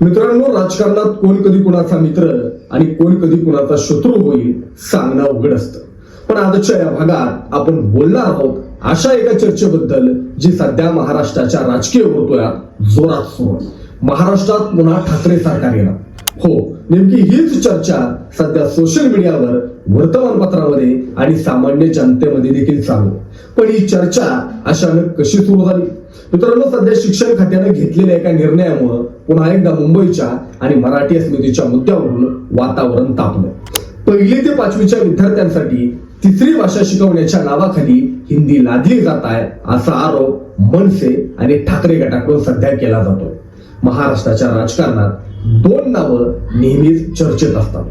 मित्रांनो राजकारणात कोण कधी कुणाचा मित्र आणि कोण कधी कुणाचा शत्रू होईल सांगणं अवघड असतं. पण आजच्या या भागात आपण बोलणार आहोत अशा एका चर्चेबद्दल जी सध्या महाराष्ट्राच्या राजकीय वर्तुळात जोरात सुरू महाराष्ट्रात पुन्हा ठाकरे सरकार येणार. हो नेमकी हीच चर्चा सध्या सोशल मीडियावर वर्तमानपत्रामध्ये आणि सामान्य जनतेमध्ये देखील चालू पण ही चर्चा अचानक कशी सुरू झाली? मित्रांनो सध्या शिक्षण खात्यानं घेतलेल्या एका निर्णयामुळे पुन्हा एकदा मुंबईच्या आणि मराठी अस्मितेच्या मुद्द्यावरून वातावरण तापलं. पहिली ते पाचवीच्या विद्यार्थ्यांसाठी तिसरी भाषा शिकवण्याच्या नावाखाली हिंदी लादली जात आहे असा आरोप मनसे आणि ठाकरे गटाकडून सध्या केला जातोय महाराष्ट्राच्या राजकारणात दोन नावं नेहमीच चर्चेत असतात.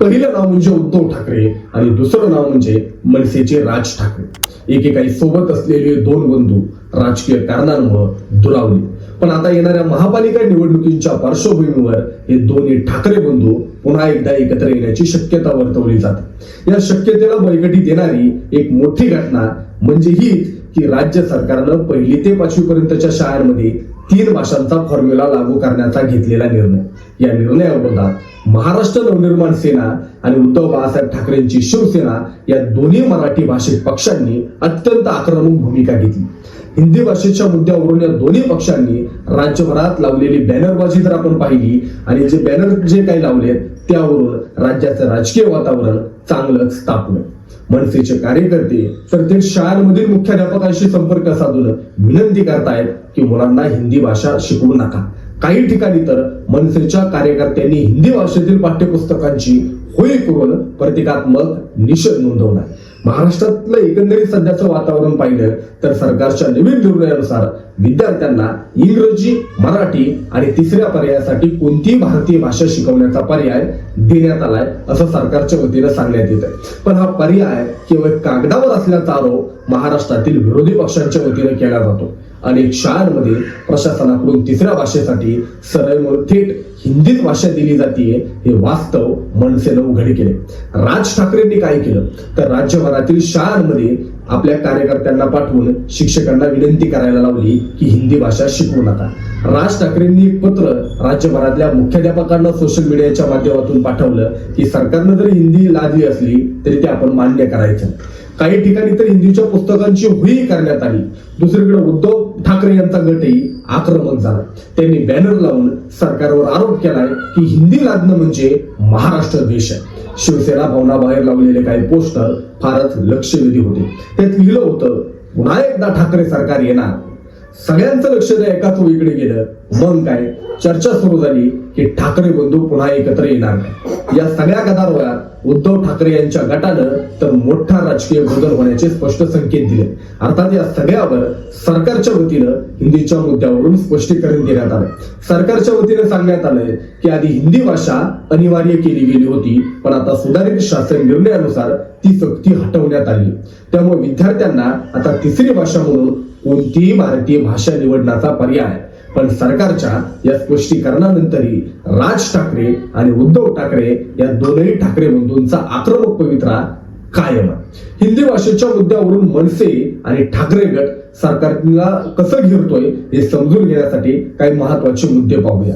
पहिलं नाव म्हणजे उद्धव ठाकरे आणि दुसरं नाव म्हणजे मनसेचे राज ठाकरे. एकेकाळी सोबत असलेले दोन बंधू राजकीय कारणांमुळे दुरावली. पण आता येणाऱ्या महापालिका निवडणुकींच्या पार्श्वभूमीवर हे दोन्ही ठाकरे बंधू पुन्हा एकदा एकत्र येण्याची शक्यता वर्तवली जाते. या शक्यतेला बळकटी देणारी एक मोठी घटना म्हणजे ही की राज्य सरकारनं पहिली ते पाचवी पर्यंतच्या शाळांमध्ये तीन भाषांचा फॉर्म्युला लागू करण्याचा घेतलेला निर्णय. या निर्णयाविरोधात महाराष्ट्र नवनिर्माण सेना आणि उद्धव बाळासाहेब ठाकरेंची शिवसेना या दोन्ही मराठी भाषिक पक्षांनी अत्यंत आक्रमक भूमिका घेतली. हिंदी भाषेच्या मुद्द्यावरून या दोन्ही पक्षांनी राज्यभरात लावलेली बॅनरबाजी जर आपण पाहिली. आणि जे बॅनर जे काही लावले त्यावरून राज्याचं राजकीय वातावरण चांगलंच तापलं मनसेचे कार्यकर्ते प्रत्येक शाळांमधील मुख्याध्यापकांशी संपर्क साधून विनंती करतायत की मुलांना हिंदी भाषा शिकवू नका. काही ठिकाणी तर मनसेच्या कार्यकर्त्यांनी हिंदी भाषेतील पाठ्यपुस्तकांची होळी करून प्रतिकात्मक निषेध नोंदवला महाराष्ट्रातलं एकंदरीत सध्याचं वातावरण पाहिलं तर सरकारच्या नवीन निर्णयानुसार विद्यार्थ्यांना इंग्रजी मराठी आणि तिसऱ्या पर्यायासाठी कोणतीही भारतीय भाषा शिकवण्याचा पर्याय देण्यात आलाय असं सरकारच्या वतीनं सांगण्यात येत आहे पण हा पर्याय केवळ कागदावर असल्याचा आरोप महाराष्ट्रातील विरोधी पक्षांच्या वतीनं केला जातो. अनेक शाळांमध्ये प्रशासनाकडून तिसऱ्या भाषेसाठी सरळ थेट हिंदीत भाषा दिली जाते हे वास्तव मनसेनं उघड केले. राज ठाकरेंनी काय केलं? तर राज्यभरातील शाळांमध्ये आपल्या कार्यकर्त्यांना पाठवून शिक्षकांना विनंती करायला लावली की हिंदी भाषा शिकवू नका. राज ठाकरेंनी एक पत्र राज्यभरातल्या मुख्याध्यापकांना सोशल मीडियाच्या माध्यमातून पाठवलं की सरकारनं जरी हिंदी लादली असली तरी ते आपण मान्य करायचं. काही ठिकाणी तर हिंदीच्या पुस्तकांची होई करण्यात आली. दुसरीकडे उद्धव ठाकरे यांचा गटही आक्रमक झाला. त्यांनी बॅनर लावून सरकारवर आरोप केलाय की हिंदी लादणं म्हणजे महाराष्ट्र देश आहे. शिवसेना भवनाबाहेर लावलेले काही पोस्टर फारच लक्षवेधी होते. त्यात लिहिलं होतं पुन्हा एकदा ठाकरे सरकार येणार. सगळ्यांचं लक्ष त्या एकाच वेगळे गेलं. मग काय? चर्चा सुरू झाली की ठाकरे बंधू पुन्हा एकत्र येणार नाही. या सगळ्या गदारोळात उद्धव ठाकरे यांच्या गटानं तर मोठा राजकीय बदल होण्याचे स्पष्ट संकेत दिले. अर्थात या सगळ्यावर सरकारच्या वतीनं हिंदीच्या मुद्द्यावरून स्पष्टीकरण देण्यात आलं. सरकारच्या वतीनं सांगण्यात आलंय की आधी हिंदी भाषा अनिवार्य केली गेली होती पण आता सुधारित शासन निर्णयानुसार ती सक्ती हटवण्यात आली. त्यामुळे विद्यार्थ्यांना आता तिसरी भाषा म्हणून कोणतीही भारतीय भाषा निवडण्याचा पर्याय पण सरकारच्या या स्पष्टीकरणानंतरही राज ठाकरे आणि उद्धव ठाकरे या दोनही ठाकरे बंधूंचा आक्रमक पवित्रा कायम. हिंदी भाषेच्या मुद्द्यावरून मनसे आणि ठाकरे गट सरकारला कसं घेरतोय हे समजून घेण्यासाठी काही महत्त्वाचे मुद्दे पाहूया.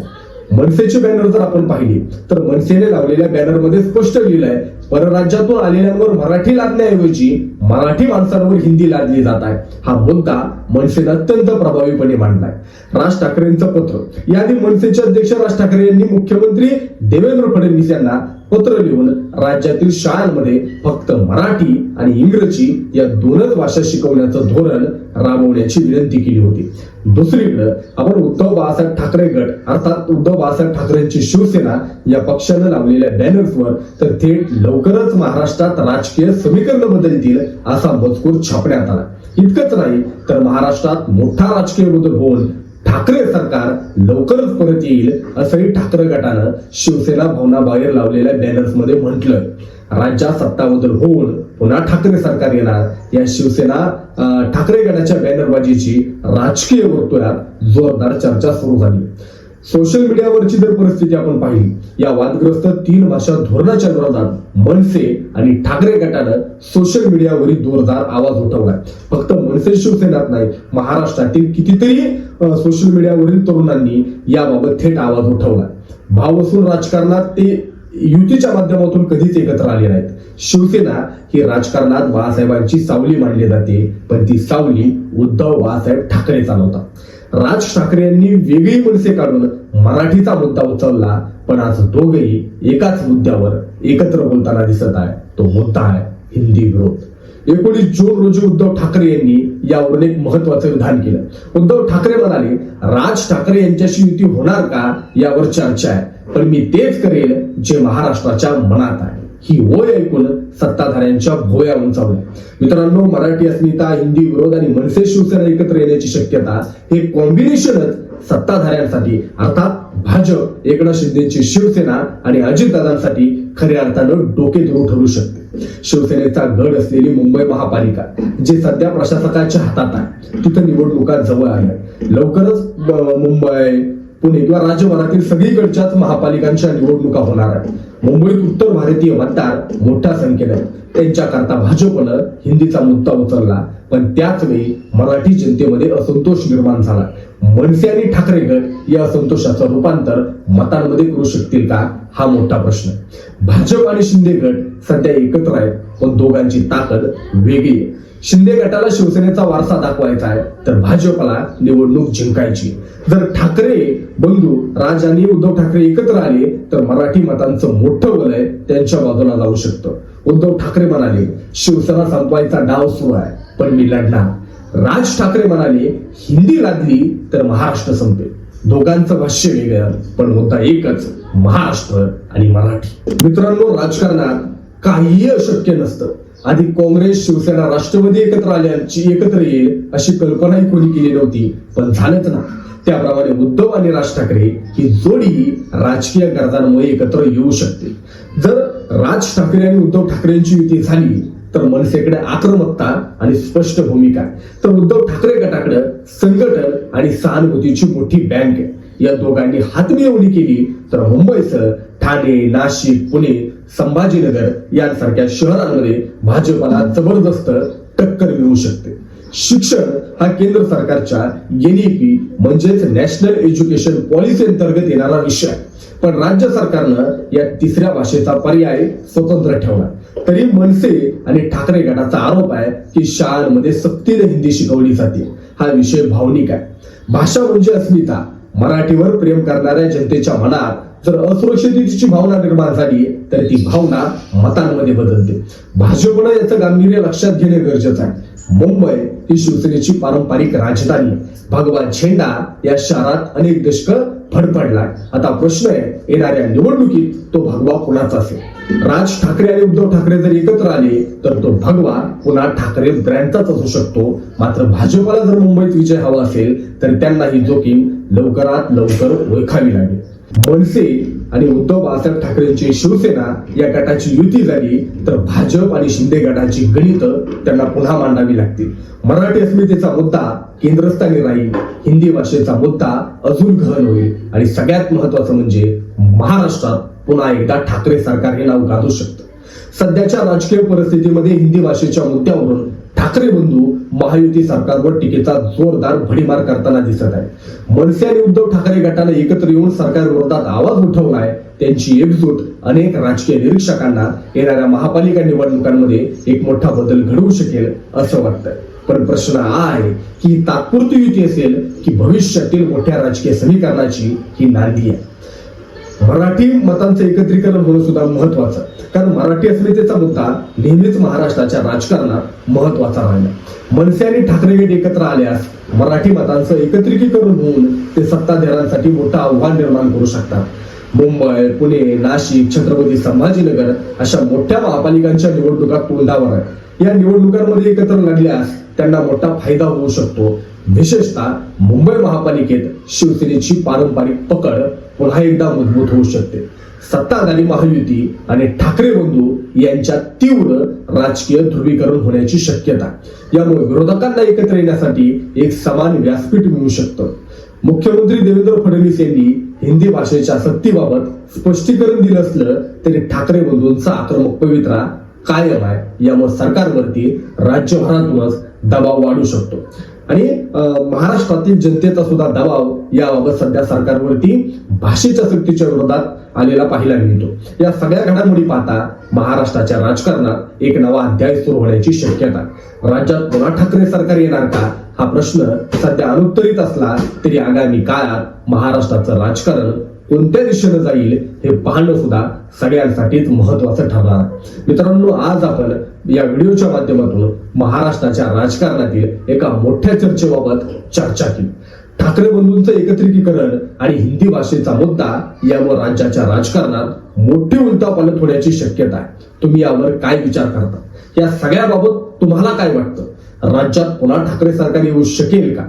मनसेचे बॅनर जर आपण पाहिले तर मनसेने लावलेल्या बॅनरमध्ये स्पष्ट लिहिलंय परराज्यातून आलेल्यांवर मराठी लादण्याऐवजी मराठी माणसांवर हिंदी लादली जात आहे. हा मुद्दा मनसेने अत्यंत प्रभावीपणे मांडलाय. राज ठाकरेंचं पत्र याआधी मनसेचे अध्यक्ष राज ठाकरे यांनी मुख्यमंत्री देवेंद्र फडणवीस यांना पत्र लिहून राज्यातील शाळांमध्ये फक्त मराठी आणि इंग्रजी या दोनच भाषा शिकवण्याचं धोरण राबवण्याची विनंती केली होती. दुसरीकडे आपण उद्धव बाळासाहेब ठाकरे गट अर्थात उद्धव बाळासाहेब ठाकरेंची शिवसेना या पक्षानं लावलेल्या बॅनर्सवर तर थेट लवकरच महाराष्ट्रात राजकीय समीकरण बदलतील असा मजकूर छापण्यात आला. इतकंच नाही तर महाराष्ट्रात मोठा राजकीय बदल होऊन ठाकरे सरकार लवकरच परत येईल असंही ठाकरे गटानं शिवसेना भवनाबाहेर लावलेल्या बॅनर्समध्ये राज्यात सत्ताबद्दल होऊन पुन्हा ठाकरे सरकार येणार. या शिवसेना ठाकरे गटाच्या बॅनरबाजीची राजकीय वर्तुळात जोरदार चर्चा सुरू झाली. सोशल मीडियावरची जर परिस्थिती आपण पाहिली या वादग्रस्त तीन भाषा धोरणाच्या विरोधात मनसे आणि ठाकरे गटानं सोशल मीडियावरील जोरदार आवाज उठवलाय. फक्त मनसे शिवसेनात नाही महाराष्ट्रातील कितीतरी सोशल मीडियावरील तरुणांनी याबाबत थेट आवाज उठवला भाव असून राजकारणात ते युतीच्या माध्यमातून कधीच एकत्र आले नाहीत. शिवसेना ही राजकारणात बाळासाहेबांची सावली मानली जाते पण ती सावली उद्धव बाळासाहेब ठाकरे चालवतात. राज ठाकरे यांनी वेगळी मनसे काढून मराठीचा मुद्दा उचलला पण आज दोघेही एकाच मुद्द्यावर एकत्र बोलताना दिसत आहे तो मुद्दा आहे हिंदी विरोध. एकोणीस जून रोजी उद्धव ठाकरे यांनी यावरून एक महत्वाचं विधान केलं. उद्धव ठाकरे म्हणाले राज ठाकरे यांच्याशी युती होणार का? यावर चर्चा आहे. पण मी तेच करेल जे महाराष्ट्राच्या मनात आहे. ही ओय ऐकून सत्ताधाऱ्यांच्या भोया उंचावल्या. मित्रांनो मराठी अस्मिता हिंदी विरोध आणि मनसे शिवसेना एकत्र येण्याची शक्यता हे कॉम्बिनेशनच सत्ताधाऱ्यांसाठी अर्थात भाजप एकनाथ शिंदेची शिवसेना आणि अजितदादांसाठी खऱ्या अर्थानं डोकेदुरू ठरू शकते. शिवसेनेचा गड असलेली मुंबई महापालिका जे सध्या प्रशासकाच्या हातात आहे तिथं निवडणुका जवळ आल्या लवकरच मुंबई पुणे किंवा राज्यभरातील सगळीकडच्याच महापालिकांच्या निवडणुका होणार आहेत. मुंबईत उत्तर भारतीय मतदार मोठ्या संख्येने. त्यांच्याकरता भाजपनं हिंदीचा मुद्दा उचलला. पण त्याच वेळी मराठी जनतेमध्ये असंतोष निर्माण झाला. मनसे आणि ठाकरे गट या असंतोषाचं रूपांतर मतांमध्ये करू शकतील का? हा मोठा प्रश्न. भाजप आणि शिंदे गट सध्या एकत्र आहेत. पण दोघांची ताकद वेगळी आहे. शिंदे गटाला शिवसेनेचा वारसा दाखवायचा आहे तर भाजपला निवडणूक जिंकायची. जर ठाकरे बंधू राज आणि उद्धव ठाकरे एकत्र आले तर मराठी मतांचं मोठं वलय त्यांच्या बाजूला जाऊ शकतं. उद्धव ठाकरे म्हणाले शिवसेना संपवायचा डाव सुरू आहे पण मी लढणार. राज ठाकरे म्हणाले हिंदी लादली तर महाराष्ट्र संपेल. दोघांचं भाष्य वेगळं पण मुद्दा एकच महाराष्ट्र आणि मराठी. मित्रांनो राजकारणात काहीही अशक्य नसतं. आधी काँग्रेस शिवसेना राष्ट्रवादी एकत्र आल्याची एकत्र येईल अशी कल्पनाही कोणी केली नव्हती. पण झालंच ना. त्याप्रमाणे उद्धव आणि राज ठाकरे ही जोडी राजकीय गरजांमुळे एकत्र येऊ शकते जर राज ठाकरे आणि उद्धव ठाकरेंची युती झाली तर मनसेकडे आक्रमकता आणि स्पष्ट भूमिका. तर उद्धव ठाकरे गटाकडे संघटन आणि सहानुभूतीची मोठी बँक आहे. या दोघांनी हातमिळवणी केली तर मुंबईसह ठाणे नाशिक पुणे संभाजीनगर यांसारख्या शहरांमध्ये भाजपला जबरदस्त टक्कर मिळू शकते. शिक्षण हा केंद्र सरकारच्या एनईपी म्हणजेच नॅशनल एज्युकेशन पॉलिसी अंतर्गत येणारा विषय आहे. पण राज्य सरकारनं या तिसऱ्या भाषेचा पर्याय स्वतंत्र ठेवला तरी मनसे आणि ठाकरे गटाचा आरोप आहे की शाळांमध्ये सक्तीने हिंदी शिकवली जाते. हा विषय भावनिक आहे. भाषा म्हणजे अस्मिता. मराठीवर प्रेम करणाऱ्या जनतेच्या मनात जर असुरक्षिततेची भावना निर्माण झाली तर ती भावना मतांमध्ये बदलते. भाजपनं याचं गांभीर्य लक्षात घेणे गरजेचं आहे. मुंबई ही शिवसेनेची पारंपरिक राजधानी. भगवा झेंडा या शहरात अनेक दशक फडफडलाय आता प्रश्न आहे येणाऱ्या निवडणुकीत तो भगवा कुणाचा असेल? राज ठाकरे आणि उद्धव ठाकरे जर एकत्र आले तर तो भगवा पुन्हा ठाकरे ब्रँडचाच असू शकतो. मात्र भाजपला जर मुंबईत विजय हवा असेल तर त्यांना ही जोखीम लवकरात लवकर ओळखावी लागेल. मनसे आणि उद्धव बाळासाहेब ठाकरेंची शिवसेना या गटाची युती झाली तर भाजप आणि शिंदे गटाची गणित त्यांना पुन्हा मांडावी लागतील. मराठी अस्मितेचा मुद्दा केंद्रस्थानी राहील हिंदी भाषेचा मुद्दा अजून गहन होईल. आणि सगळ्यात महत्वाचं म्हणजे महाराष्ट्रात पुन्हा एकदा ठाकरे सरकार हे नाव गाजू शकतं. सध्याच्या राजकीय परिस्थितीमध्ये हिंदी भाषेच्या मुद्द्यावरून ठाकरे बंधू महायुती सरकारवर टीकेचा जोरदार भडीमार करताना दिसत आहे मनसे आणि उद्धव ठाकरे गटाने एकत्र येऊन सरकार विरोधात आवाज उठवलाय त्यांची एकजूट अनेक राजकीय निरीक्षकांना येणाऱ्या महापालिका निवडणुकांमध्ये एक मोठा बदल घडवू शकेल असं वाटतंय. पण प्रश्न हा आहे की तात्पुरती युती असेल की भविष्यातील मोठ्या राजकीय समीकरणाची ही नांदी आहे. मराठी मतांचं एकत्रीकरण होणं सुद्धा महत्वाचं कारण मराठी अस्मितेचा मुद्दा नेहमीच महाराष्ट्राच्या राजकारणात महत्त्वाचा राहिला. मनसे आणि ठाकरे गट एकत्र आल्यास मराठी मतांचं एकत्रिकीकरण होऊन ते सत्ताधाऱ्यांसाठी मोठं आव्हान निर्माण करू शकतात. मुंबई पुणे नाशिक छत्रपती संभाजीनगर अशा मोठ्या महापालिकांच्या निवडणुका तोंडावर या निवडणुकांमध्ये एकत्र लढल्यास त्यांना मोठा फायदा होऊ शकतो. विशेषतः मुंबई महापालिकेत शिवसेनेची पारंपरिक पकड पुन्हा एकदा मजबूत होऊ शकते. सत्ताधारी महायुती आणि ठाकरे बंधू यांच्यात तीव्र राजकीय ध्रुवीकरण होण्याची शक्यता. यामुळे विरोधकांना एकत्र येण्यासाठी एक समान व्यासपीठ मिळू शकतं. मुख्यमंत्री देवेंद्र फडणवीस यांनी हिंदी भाषेच्या सक्तीबाबत स्पष्टीकरण दिलं असलं तरी ठाकरे बंधूंचा आक्रमक पवित्रा कायम आहे. यामुळे सरकारवरती राज्यभरातूनच दबाव वाढू शकतो. आणि अं, महाराष्ट्रातील जनतेचा सुद्धा दबाव याबाबत सध्या सरकारवरती भाषेच्या सक्तीच्या विरोधात आलेला पाहायला मिळतो. या सगळ्या घडामोडी पाहता महाराष्ट्राच्या राजकारणात एक नवा अध्याय सुरू होण्याची शक्यता. राज्यात पुन्हा ठाकरे सरकार येणार का? हा प्रश्न सध्या अनुत्तरित असला तरी आगामी काळात महाराष्ट्राचं राजकारण कोणत्या दिशेनं जाईल हे पाहणं सुद्धा सगळ्यांसाठीच महत्वाचं ठरणार. मित्रांनो आज आपण या व्हिडिओच्या माध्यमातून महाराष्ट्राच्या राजकारणातील एका मोठ्या चर्चेबाबत चर्चा केली. ठाकरे बंधूंचं एकत्रिकीकरण आणि हिंदी भाषेचा मुद्दा यावर राज्याच्या राजकारणात मोठी उलटापालट होण्याची शक्यता आहे. तुम्ही यावर काय विचार करता? या सगळ्याबाबत तुम्हाला काय वाटतं? राज्यात पुन्हा ठाकरे सरकार येऊ शकेल का?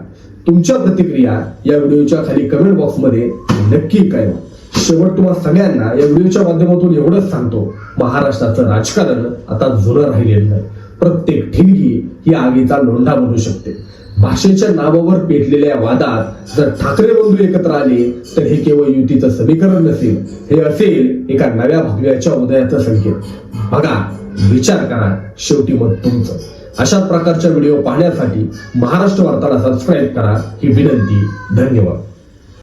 तुमच्या प्रतिक्रिया या व्हिडिओच्या खाली कमेंट बॉक्समध्ये नक्की कळवा. शेवट तुम्हाला सगळ्यांना या व्हिडिओच्या माध्यमातून एवढंच सांगतो महाराष्ट्राचं राजकारण आता जुनं राहिलेलं नाही. प्रत्येक ठिणगी ही आगीचा लोंढा बनू शकते. भाषेच्या नावावर पेटलेल्या वादात जर ठाकरे बंधू एकत्र आले तर हे केवळ युतीचं समीकरण नसेल हे असेल एका नव्या भव्याच्या उदयाचा संकेत. बघा विचार करा शेवटी मत तुमचं. अशा प्रकारच्या व्हिडिओ पाहण्यासाठी महाराष्ट्र वार्ताला सबस्क्राईब करा ही विनंती धन्यवाद.